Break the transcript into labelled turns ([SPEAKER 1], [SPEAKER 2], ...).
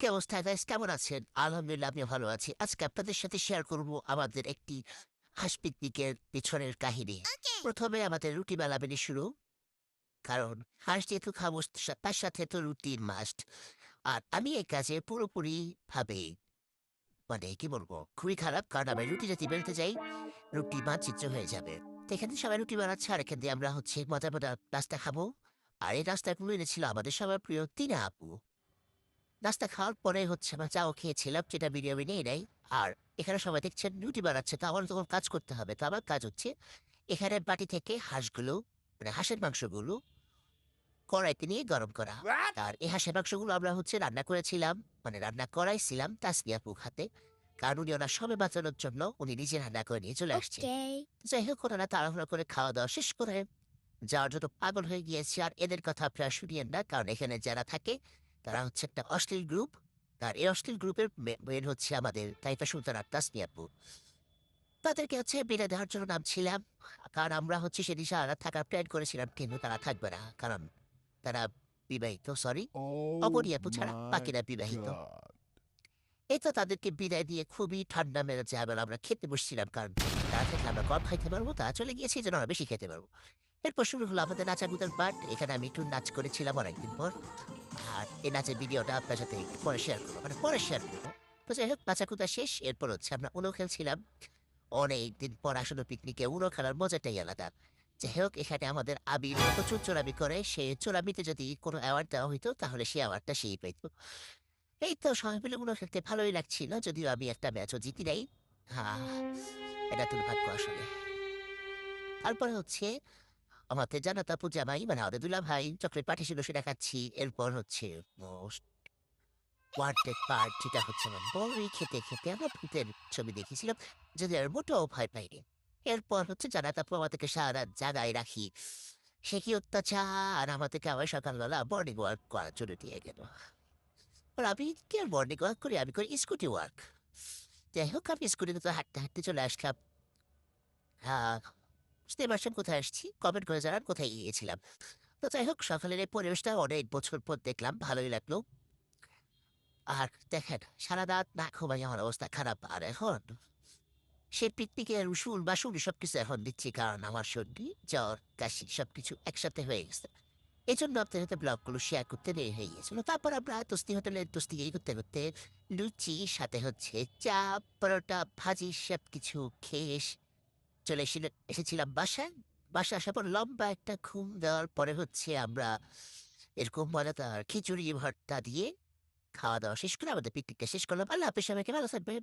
[SPEAKER 1] কি অবস্থা গাইস কেমন আছেন? আলহামদুলিল্লাহ আমি ভালো আছি। আজকে আপনাদের সাথে শেয়ার করব আমাদের একটি হাঁস পিকনিকের পিছনের কাহিনী। প্রথমে আমাদের রুটি বেলাবেলি শুরু। কারণ হাঁস যেহেতু খাব তার সাথে তো রুটির মাস্ট আর আমি এই কাজে পুরোপুরি ভাবে মানে কি বলব খুবই খারাপ। কারণ আমি রুটি যদি বেলতে যাই রুটি মানচিত্র হয়ে যাবে। তো এখানে সবাই রুটি বানাচ্ছে আর এখান দিয়ে আমরা হচ্ছে মজা মজা নাস্তা খাব। আর এই রাস্তাগুলো এনেছিল আমাদের সবার প্রিয় তিনা আপু। নাস্তা খাওয়ার পরে হচ্ছে আমরা চাও খেয়েছিলাম যেটা আমি নেই নাই। আর এখানে সবাই দেখছেন রুটি বানাচ্ছে তো আমার তখন কাজ করতে হবে। তো আমার কাজ হচ্ছে এখানে বাটি থেকে হাঁসগুলো মানে হাঁসের মাংসগুলো কড়াইতে নিয়ে গরম করা। আর এই হাঁসের মাংসগুলো আমরা হচ্ছে রান্না করেছিলাম মানে রান্না করাইছিলাম তাসনিয়া পুক হাতে। কারণ উনি ওনার সবে বাঁচানোর জন্য উনি নিজে রান্না করে নিয়ে চলে আসছে। যাই হোক ওনারা তাড়াহুড়া করে খাওয়া দাওয়া শেষ করে যাওয়ার জন্য পাগল হয়ে গিয়েছে। আর এদের কথা আপনারা শুনিয়েন না কারণ এখানে যারা থাকে তারা হচ্ছে একটা অশ্লীল গ্রুপ। আর এই অশ্লীল গ্রুপের মেন হচ্ছে আমাদের তাইফা সুলতান আর তাসমিয়াপু তাদেরকে হচ্ছে বিদায় দেওয়ার জন্য নামছিলাম। কারণ আমরা হচ্ছে সেদিন সারা রাত থাকার প্ল্যান করেছিলাম কিন্তু তারা থাকবে না। কারণ তারা বিবাহিত সরি অপরিয়াত ছাড়া বাকিরা বিবাহিত। এই তো তাদেরকে বিদায় দিয়ে খুবই ঠান্ডা মেরেছে আবার আমরা খেতে বসছিলাম কারণ তারা থেকে আমরা কম খাইতে পারব তা চলে গিয়েছি যেন আমরা বেশি খেতে পারব। এরপর শুরু হলো আমাদের নাচাগুতার পার্ট। এখানে আমি একটু নাচ করেছিলাম অনেকদিন পর। আর ভিডিওটা আপনার সাথে পরে শেয়ার করব। মানে পরে শেয়ার করব। তো যাই হোক শেষ। এরপর হচ্ছে আমরা খেলছিলাম। পর আসলে পিকনিকে খেলার মজাটাই আলাদা। যাই হোক, এখানে আমাদের প্রচুর চোরামি করে, সে চোরামিতে যদি কোনো অ্যাওয়ার্ড দেওয়া হইতো, তাহলে সেই অ্যাওয়ার্ডটা সেই পেত। এই তো সবাই মিলে উনো খেলতে ভালোই লাগছিল, যদিও আমি একটা ম্যাচও জিতি নাই। হ্যাঁ এটা দুর্ভাগ্য আসলে। তারপরে হচ্ছে আমাদের জানাতা পূজা ভাই মানে দুলা ভাই, চকলেট পাঠিয়েছিল সেটা খাচ্ছি। এরপর হচ্ছে মোস্ট ওয়ান্টেড পার্ট যেটা হচ্ছে আমার বড়ই খেতে খেতে আমরা ভূতের ছবি দেখেছিলাম যদি আর মোটেও ভয় পাইনি এরপর হচ্ছে জানাতা আমাদেরকে সারা রাত রাখি। সে কি অত্যাচার? আমাদেরকে আবার সকালবেলা মর্নিং ওয়ার্ক করার জন্য দিয়ে গেল। আর আমি কি আর মর্নিং ওয়ার্ক করি? আমি করি স্কুটি ওয়ার্ক যাই হোক, আমি স্কুটিতে তো হাঁটতে হাঁটতে চলে আসলাম। হ্যাঁ বুঝতে পারছেন কোথায় আসছি, কমেন্ট করে জানান কোথায় গিয়েছিলাম। তো যাই হোক, সকালের এই পরিবেশটা অনেক বছর পর দেখলাম, ভালোই লাগল। আর দেখেন, সারা রাত না ঘুমাই আমার অবস্থা খারাপ। আর এখন সে পিকনিকের উসুল বাসুল সব কিছু এখন দিচ্ছি, কারণ আমার সর্দি, জ্বর, কাশি সব কিছু একসাথে হয়ে গেছে। এই জন্য আপনার সাথে ব্লগগুলো শেয়ার করতে দেরি হয়ে গেছিল তারপর আমরা তস্তি হোটেলে তস্তি এই করতে করতে লুচি, সাথে হচ্ছে চা, পরোটা, ভাজি সব কিছু খেয়ে চলে এসে এসেছিলাম বাসায়। বাসা আসার পর লম্বা একটা ঘুম দেওয়ার পরে হচ্ছে আমরা এরকম মজাদার খিচুড়ি, ভর্তা দিয়ে খাওয়া দাওয়া শেষ করে আমাদের পিকনিকটা শেষ করলাম। আল্লাহ হাফিজ সবাইকে ভালো থাকবে